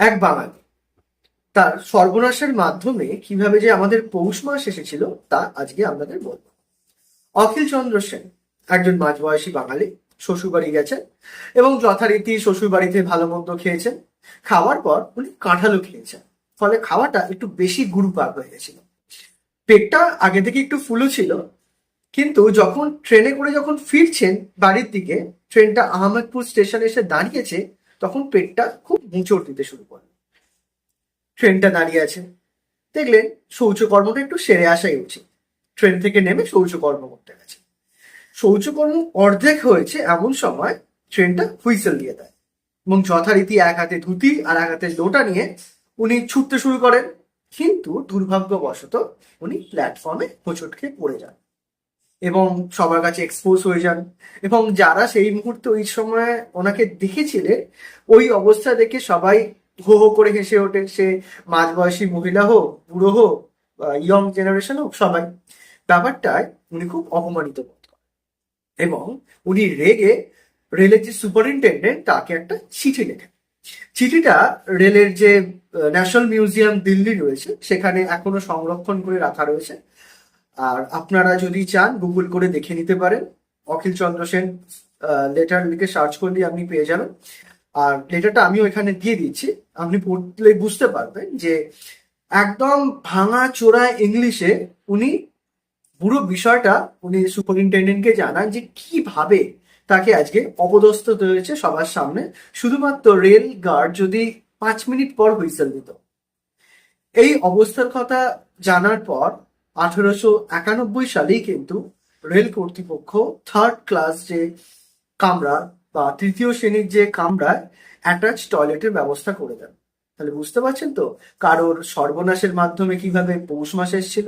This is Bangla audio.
এক বাঙালি। তার সর্বনাশের মাধ্যমে কীভাবে যে আমাদের পৌষ মাস এসেছিল, তা আজকে আপনাদের বলব। অখিল চন্দ্র সেন একজন মাঝবয়সী বাঙালি, শ্বশুরবাড়ি গেছেন এবং যথারীতি শ্বশুরবাড়িতে ভালো মন্দ খেয়েছেন। খাওয়ার পর উনি কাঁঠালও খেয়েছেন। ফলে খাওয়াটা একটু বেশি গুরুপাক হয়ে গেছিল। পেটটা আগে থেকে একটু ফুলো ছিল, কিন্তু যখন ট্রেনে করে যখন ফিরছেন বাড়ির দিকে, ট্রেনটা আহমেদপুর স্টেশনে এসে দাঁড়িয়েছে তখন পেটটা খুব মুচড় দিতে শুরু করল ট্রেনটা দাঁড়িয়ে আছে। দেখলেন শৌচকর্মটা একটু সেরে আসাই উচিত। ট্রেন থেকে নেমে শৌচকর্ম করতে গেছে। শৌচকর্ম অর্ধেক হয়েছে এমন সময় ট্রেনটা হুইসেল দিয়ে দেয় এবং যথারীতি এক হাতে ধুতি আর এক হাতে লোটা নিয়ে উনি ছুটতে শুরু করেন। কিন্তু দুর্ভাগ্যবশত উনি প্ল্যাটফর্মে হোঁচট খেয়ে পড়ে যান। এবং সবার কাছে এক্সপোজ হয়ে যান। এবং যারা সেই মুহূর্তে ওই সময় ওনাকে দেখেছিলেন ওই অবস্থা দেখে সবাই হো হো করে হেসে ওঠে, সে মাঝবয়সী মহিলা হোক, বুড়ো হোক ইয়ং জেনারেশন হোক, সবাই। ব্যাপারটায় উনি খুব অপমানিত বোধ এবং উনি রেগে রেলের যে সুপারিনটেন্ডেন্ট তাকে একটা চিঠি লেখেন। চিঠিটা রেলের যে ন্যাশনাল মিউজিয়াম দিল্লি রয়েছে, সেখানে এখনও সংরক্ষণ করে রাখা রয়েছে। আর আপনারা যদি চান গুগল করে দেখে নিতে পারেন। অখিল চন্দ্র সেন লেটার লিখে সার্চ করলে আপনি পেয়ে যাবেন। আর লেটারটা আমিও এখানে দিয়ে দিচ্ছি। আপনি পড়লে বুঝতে পারবেন যে একদম ভাঙা চোরা ইংলিশে উনি পুরো বিষয়টা উনি সুপারিনটেন্ডেন্টকে জানান যে কীভাবে তাকে আজকে অপদস্থ হয়েছে সবার সামনে। শুধুমাত্র রেল গার্ড যদি পাঁচ মিনিট পর হুইসেল দিত। এই অবস্থার কথা জানার পর আঠেরোশো একানব্বই সালেই কিন্তু রেল কর্তৃপক্ষ থার্ড ক্লাস যে কামরা বা তৃতীয় শ্রেণির যে কামরায় অ্যাটাচ টয়লেটের ব্যবস্থা করে দেন। তাহলে বুঝতে পারছেন তো? কারোর সর্বনাশের মাধ্যমে কীভাবে পৌষ মাস এসেছিল?